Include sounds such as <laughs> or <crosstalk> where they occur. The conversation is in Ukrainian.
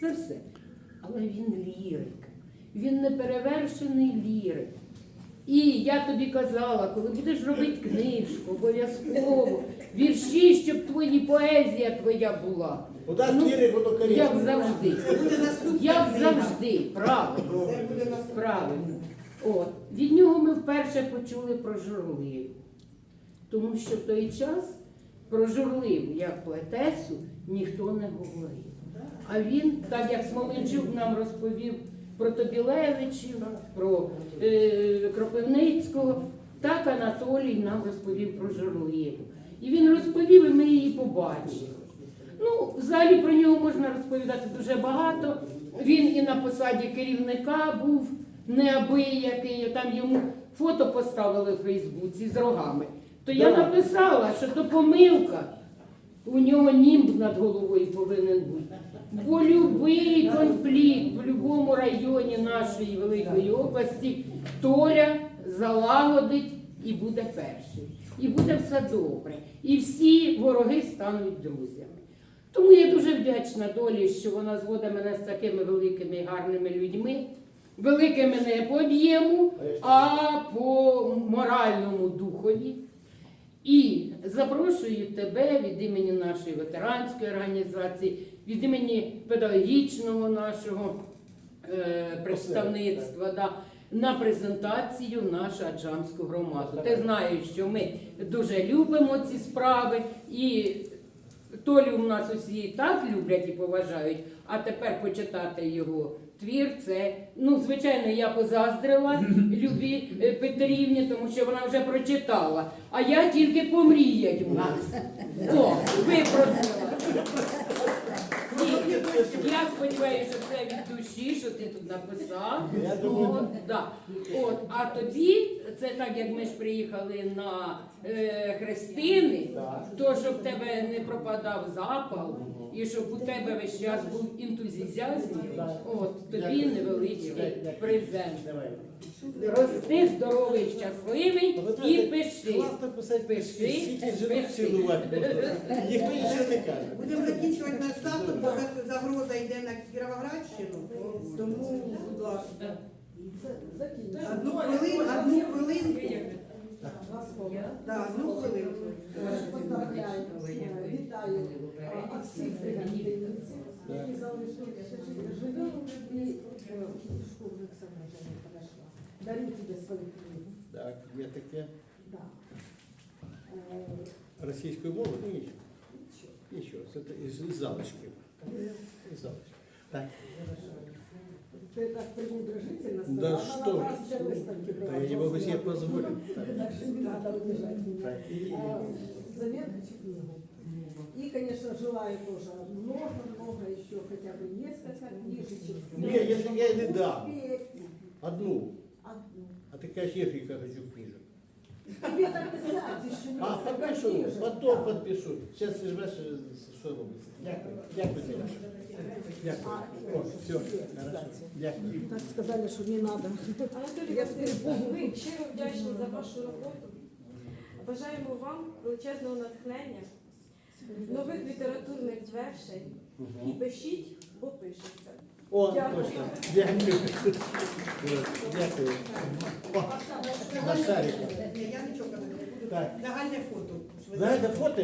Це все. Але він лірик. Він неперевершений лірик. І я тобі казала, коли будеш робити книжку, обов'язково, вірші, щоб твої поезія твоя була. Ну, Як завжди. Як завжди, правильно. Це буде наступна. Правильно. От. Від нього ми вперше почули про журливу. Тому що в той час про журливу, як поетесу, ніхто не говорив. А він, так як Смоленчук нам розповів про Тобілевичів, про е, Кропивницького, так Анатолій нам розповів про журливу. І він розповів, і ми її побачили. Ну, взагалі про нього можна розповідати дуже багато. Він і на посаді керівника був неабиякий, там йому фото поставили в Фейсбуці з рогами. То я написала, що то помилка. У нього німб над головою повинен бути. Будь-який конфлікт в будь-якому районі нашої великої області Толя залагодить і буде перший. І буде все добре. І всі вороги стануть друзями. Тому я дуже вдячна долі, що вона зводить мене з такими великими і гарними людьми, великими не по об'єму, а по моральному духові. І запрошую тебе від імені нашої ветеранської організації, від імені педагогічного нашого е, представництва да, на презентацію нашу аджамську громаду. Ти знаєш, що ми дуже любимо ці справи і. Толю у нас усі і так люблять і поважають, а тепер почитати його твір, це, ну, звичайно, я позаздрила <laughs> Любі е, Петрівні, тому що вона вже прочитала. А я тільки помріять нас <laughs> О, випросила. І я сподіваюся, що це від душі, що ти тут написав. Я думаю, От, да. От, а тобі, це так як ми ж приїхали на е, Хрестини, то щоб в тебе не пропадав запал, і щоб у тебе весь час був ентузіазм, от тобі невеличкий презент. Рости здоровий, щасливий і пиши. Класно писати Пиши, жінок пиши. цілувати можна. Ніхто нічого не каже. Будемо закінчувати наш заход, бо загроза йде на Кіровоградщину. Тому, будь ласка, одну хвилину, одну хвилинку. Да, одну хвилинку. Поздравляю, вітаю а, всіх бригадирівців, які залишилися живі і е, школу Олександра вже не подошла. Дарю тобі свою книгу. Так, є таке. Да. Е, Російською мовою, ну нічого. Нічого, це із, із залишків. Із залишків. Так. Ти так пренебрежительно Да что вас Та я не могу себе позволить. <laughs> Так. Что не надо унижать меня. А, Заметку книгу. И, конечно, желаю тоже много-много еще, хотя бы несколько книжечек. Нет, если я не дам Успеть. одну, а ты, конечно, я хочу книжок. Тебе так писать еще А, подпишу, потом подпишу. Сейчас ты знаешь, что робиться. Дякую. Дякую. Дякую. О, все, хорошо. Дякую. Так сказали, что не надо. Анатолій Васильович, ми щиро вдячні за вашу роботу. Бажаємо вам величезного натхнення, нових літературних звершень і пишіть, бо пишеться. О, точно. Дякую. Дякую. О, шарика. Я нічого не буду. Загальне фото. Знаєте, фото